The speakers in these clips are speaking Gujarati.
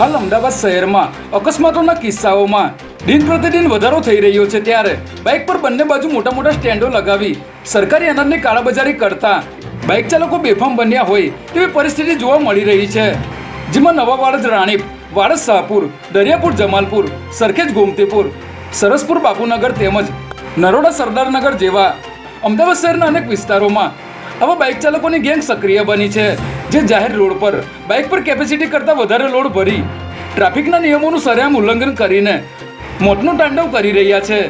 હાલ અમદાવાદ શહેરમાં અકસ્માતોના કિસ્સાઓમાં દિન પ્રતિદિન વધારો થઈ રહ્યો છે ત્યારે બાઇક પર બંને બાજુ મોટા મોટા સ્ટેન્ડો લગાવી સરકારી અનાજની કાળાબજારી કરતા બાઇક ચાલકો બેફામ બન્યા હોય તેવી પરિસ્થિતિ જોવા મળી રહી છે. જેમાં નવા વાડજ રાણીપ વાડજ શાહપુર, દરિયાપુર જમાલપુર, સરખેજ ગોમતીપુર, સરસપુર બાપુનગર તેમજ નરોડા સરદારનગર જેવા અમદાવાદ શહેરના અનેક વિસ્તારોમાં આવા બાઇક ચાલકોની ગેંગ સક્રિય બની છે, જે જાહેર રોડ પર બાઇક પર કેપેસિટી કરતાં વધારે લોડ ભરી ટ્રાફિકના નિયમોનું સરેઆમ ઉલ્લંઘન કરીને મોતનું તાંડવ કરી રહ્યા છે.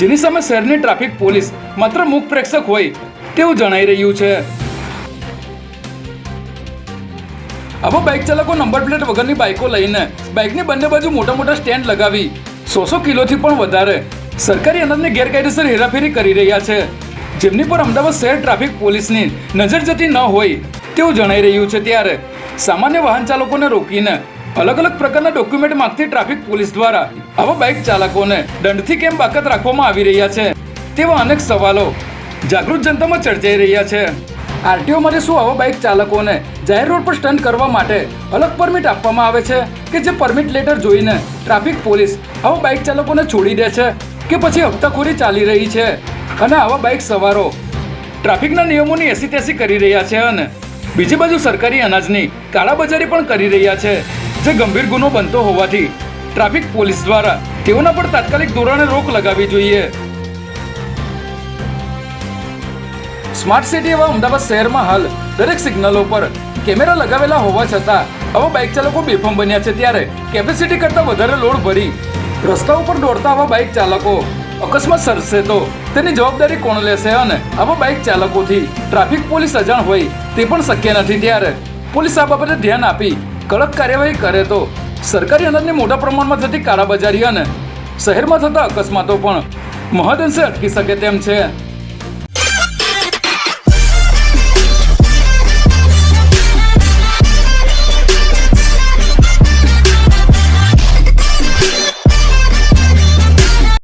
જેની સામે શહેરની ટ્રાફિક પોલીસ માત્ર મુખ પ્રેક્ષક હોય તેવું જણાઈ રહ્યું છે. આવા બાઇક ચાલકો નંબર પ્લેટ વગરની બાઇકો લઈને બાઇકની બંને બાજુ મોટા મોટા સ્ટેન્ડ લગાવી સો સો કિલોથી પણ વધારે સરકારી અનાજની ગેરકાયદેસર હેરાફેરી કરી રહ્યા છે. જેમની પર અમદાવાદ શહેર ટ્રાફિક પોલીસની નજર જતી ન હોય, તેવું જણાઈ રહ્યું છે ત્યારે સામાન્ય વાહન ચાલકોને રોકીને અલગ અલગ પ્રકારના ડોક્યુમેન્ટ માંગતી ટ્રાફિક પોલીસ દ્વારા આવા બાઇક ચાલકોને દંડથી કેમ બાકાત રાખવામાં આવી રહ્યા છે, તેવા અનેક સવાલો જાગૃત જનતામાં ચર્ચાઈ રહ્યા છે. આરટીઓ માટે શું આવા બાઇક ચાલકોને જાહેર રોડ પર સ્ટન્ટ કરવા માટે અલગ પરમિટ આપવામાં આવે છે કે જે પરમિટ લેટર જોઈને ટ્રાફિક પોલીસ આવા બાઇક ચાલકોને છોડી દે છે કે પછી હપ્તાખોરી ચાલી રહી છે? અને આવા બાઇક સવારો. ટ્રાફિકના નિયમોની એસી તેસી કરી રહ્યા છે અને બીજી બાજુ સરકારી અનાજની કાળાબજારી પણ કરી રહ્યા છે, જે ગંભીર ગુનો બનતો હોવાથી ટ્રાફિક પોલીસ દ્વારા તેઓના પર તાત્કાલિક ધોરણે રોક લગાવવી જોઈએ. સ્માર્ટ સિટી એવા અમદાવાદ શહેરમાં હાલ દરેક સિગ્નલો પર કેમેરા લગાવેલા હોવા છતાં આવા બાઇક ચાલકો બેફામ બન્યા છે ત્યારે કેપેસિટી કરતાં વધારે લોડ ભરી રસ્તા ઉપર દોડતા આવા બાઇક ચાલકો અકસ્માત સર્જશે તો. તેની જવાબદારી કોણ લેશે અને આવા બાઇક ચાલકોથી ટ્રાફિક પોલીસ અજાણ હોય તે પણ શક્ય નથી ત્યારે. પોલીસ આ બાબતે ધ્યાન આપી કડક કાર્યવાહી કરે તો સરકારી અનાજની મોટા પ્રમાણમાં થતી કાળાબજારી અને શહેરમાં થતા અકસ્માતો પણ મહદઅંશે અટકી શકે તેમ છે.